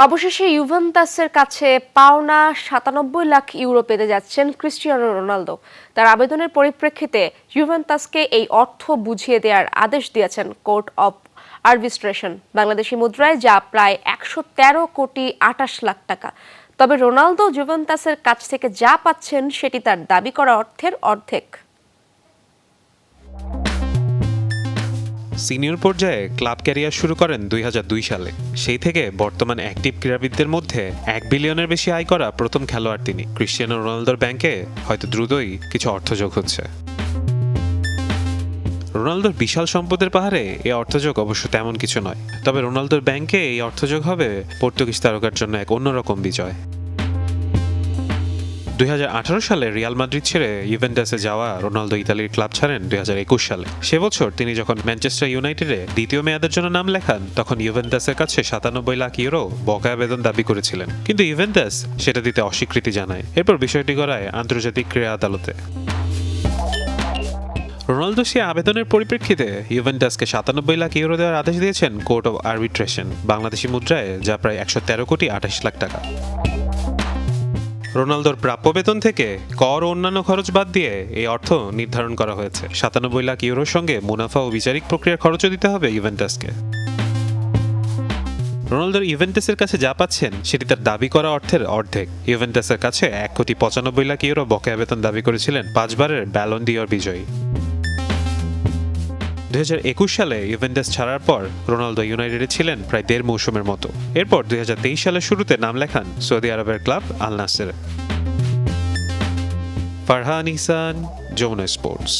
অবশেষে ইউভেন্টাসের কাছে পাওনা সাতানব্বই লাখ ইউরো পেতে যাচ্ছেন ক্রিস্টিয়ানো রোনালদো। তার আবেদনের পরিপ্রেক্ষিতে ইউভেন্টাসকে এই অর্থ বুঝিয়ে দেওয়ার আদেশ দিয়েছেন কোর্ট অব আরবিস্ট্রেশন। বাংলাদেশি মুদ্রায় যা প্রায় একশো তেরো কোটি আটাশ লাখ টাকা। তবে রোনালদো জুভেন্টাসের কাছ থেকে যা পাচ্ছেন সেটি তার দাবি করা অর্থের অর্ধেক। সিনিয়র পর্যায়ে ক্লাব ক্যারিয়ার শুরু করেন দুই হাজার দুই সালে। সেই থেকে বর্তমান অ্যাক্টিভ ক্রীড়াবিদদের মধ্যে এক বিলিয়নের বেশি আয় করা প্রথম খেলোয়াড় তিনি। ক্রিশ্চিয়ানো রোনালদোর ব্যাংকে হয়তো দ্রুতই কিছু অর্থ যোগ হচ্ছে। রোনালদোর বিশাল সম্পদের পাহাড়ে এই অর্থযোগ অবশ্য তেমন কিছু নয়। তবে রোনালদোর ব্যাংকে এই অর্থযোগ হবে পর্তুগিজ তারকার জন্য এক অন্যরকম বিজয়। দুই হাজার আঠারো সালে রিয়াল মাদ্রিদ ছেড়ে ইভেন্টাসে যাওয়া রোনালদো ইতালির ক্লাব ছাড়েন দুই হাজার একুশ সালে। সে বছর তিনি যখন ম্যানচেস্টার ইউনাইটেডে দ্বিতীয় মেয়াদের জন্য নাম লেখান, তখন ইভেন্টাসের কাছে সাতানব্বই লাখ ইউরো বকেয়া বেতন দাবি করেছিলেন। কিন্তু ইভেন্টাস সেটা দিতে অস্বীকৃতি জানায়। এরপর বিষয়টি করায় আন্তর্জাতিক ক্রীড়া আদালতে। রোনালদো সে আবেদনের পরিপ্রেক্ষিতে ইউভেন্টাসকে সাতানব্বই লাখ ইউরো দেওয়ার আদেশ দিয়েছেন কোর্ট অফ আরবিট্রেশন, বাংলাদেশি মুদ্রায়, যা প্রায় একশো তেরো কোটি আঠাশ লাখ টাকা। রোনালদোর প্রাপ্য বেতন থেকে কর ও অন্যান্য খরচ বাদ দিয়ে এই অর্থ নির্ধারণ করা হয়েছে। সাতানব্বই লাখ ইউরোর সঙ্গে মুনাফা ও বিচারিক প্রক্রিয়ার খরচও দিতে হবে ইভেন্টাসকে রোনালদোর ইভেন্টাসের কাছে যা পাচ্ছেন, সেটি তার দাবি করা অর্থের অর্ধেক। ইভেন্টাসের কাছে এক কোটি পঁচানব্বই লাখ ইউরো বকেয়া বেতন দাবি করেছিলেন পাঁচবারের ব্যালন ডিওর বিজয়ী। দুই হাজার একুশ সালে ইভেন্টাস ছাড়ার পর রোনালদো ইউনাইটেডে ছিলেন প্রায় দেড় মৌসুমের মতো। এরপর দুই সালের শুরুতে নাম লেখান সৌদি আরবের club Al Nassr Farhan Ihsan, Jamuna sports.